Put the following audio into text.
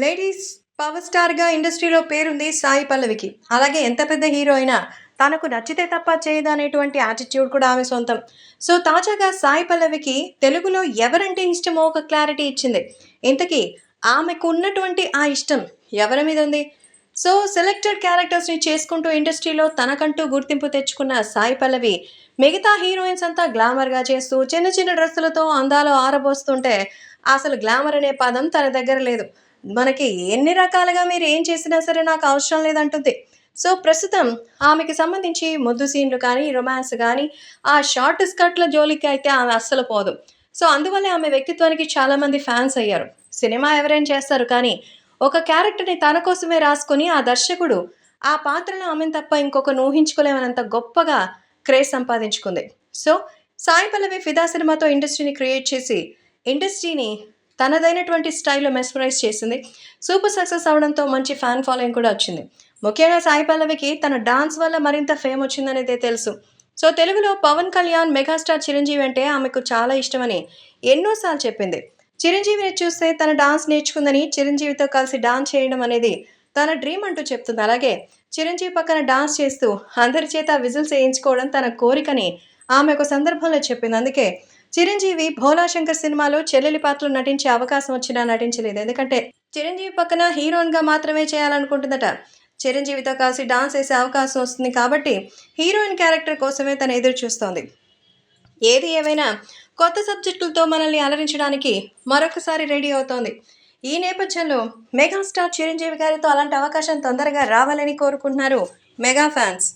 Ladies power స్టార్గా ఇండస్ట్రీలో పేరుంది సాయి పల్లవికి. అలాగే ఎంత పెద్ద హీరో అయినా తనకు నచ్చితే తప్ప చేయదు అనేటువంటి యాటిట్యూడ్ కూడా ఆమె సొంతం. సో తాజాగా సాయి పల్లవికి తెలుగులో ఎవరంటే ఇష్టమో ఒక క్లారిటీ ఇచ్చింది. ఇంతకీ ఆమెకు ఉన్నటువంటి ఆ ఇష్టం ఎవరి మీద ఉంది? సో సెలెక్టెడ్ క్యారెక్టర్స్ని చేసుకుంటూ ఇండస్ట్రీలో తనకంటూ గుర్తింపు తెచ్చుకున్న సాయి పల్లవి మిగతా హీరోయిన్స్ అంతా గ్లామర్గా చేస్తూ చిన్న చిన్న డ్రెస్సులతో అందాలు ఆరబోస్తుంటే అసలు గ్లామర్ అనే పదం తన దగ్గర లేదు. మనకి ఎన్ని రకాలుగా మీరు ఏం చేసినా సరే నాకు అవసరం లేదంటుంది. సో ప్రస్తుతం ఆమెకి సంబంధించి ముద్దు సీన్లు కానీ రొమాన్స్ కానీ ఆ షార్ట్ స్కర్ట్ల జోలికి అయితే ఆమె అస్సలు పోదు. సో అందువల్లే ఆమె వ్యక్తిత్వానికి చాలామంది ఫ్యాన్స్ అయ్యారు. సినిమా ఎవరైనా చేస్తారు కానీ ఒక క్యారెక్టర్ని తన కోసమే రాసుకొని ఆ దర్శకుడు ఆ పాత్రలో ఆమెను తప్ప ఇంకొక ఊహించుకోలేమనంత గొప్పగా క్రేజ్ సంపాదించుకుంది. సో సాయి పల్లవి ఫిదా సినిమాతో ఇండస్ట్రీని క్రియేట్ చేసి ఇండస్ట్రీని తనదైనటువంటి స్టైల్లో మెస్మరైజ్ చేసింది. సూపర్ సక్సెస్ అవడంతో మంచి ఫ్యాన్ ఫాలోయింగ్ కూడా వచ్చింది. ముఖ్యంగా సాయి పల్లవికి తన డాన్స్ వల్ల మరింత ఫేమ్ వచ్చిందనేదే తెలుసు. సో తెలుగులో పవన్ కళ్యాణ్ మెగాస్టార్ చిరంజీవి అంటే ఆమెకు చాలా ఇష్టమని ఎన్నోసార్లు చెప్పింది. చిరంజీవిని చూస్తే తన డాన్స్ నేర్చుకుందని చిరంజీవితో కలిసి డాన్స్ చేయడం అనేది తన డ్రీమ్ అంటూ చెప్తుంది. అలాగే చిరంజీవి పక్కన డాన్స్ చేస్తూ అందరి చేత విజిల్స్ వేయించుకోవడం తన కోరికని ఆమె ఒక సందర్భంలో చెప్పింది. అందుకే చిరంజీవి భోలాశంకర్ సినిమాలో చెల్లెలి పాత్రలు నటించే అవకాశం వచ్చినా నటించలేదు. ఎందుకంటే చిరంజీవి పక్కన హీరోయిన్గా మాత్రమే చేయాలనుకుంటుందట. చిరంజీవితో కలిసి డాన్స్ వేసే అవకాశం వస్తుంది కాబట్టి హీరోయిన్ క్యారెక్టర్ కోసమే తను ఎదురు చూస్తోంది. ఏది ఏమైనా కొత్త సబ్జెక్టులతో మనల్ని అలరించడానికి మరొకసారి రెడీ అవుతోంది. ఈ నేపథ్యంలో మెగాస్టార్ చిరంజీవి గారితో అలాంటి అవకాశం తొందరగా రావాలని కోరుకుంటున్నారు మెగా ఫ్యాన్స్.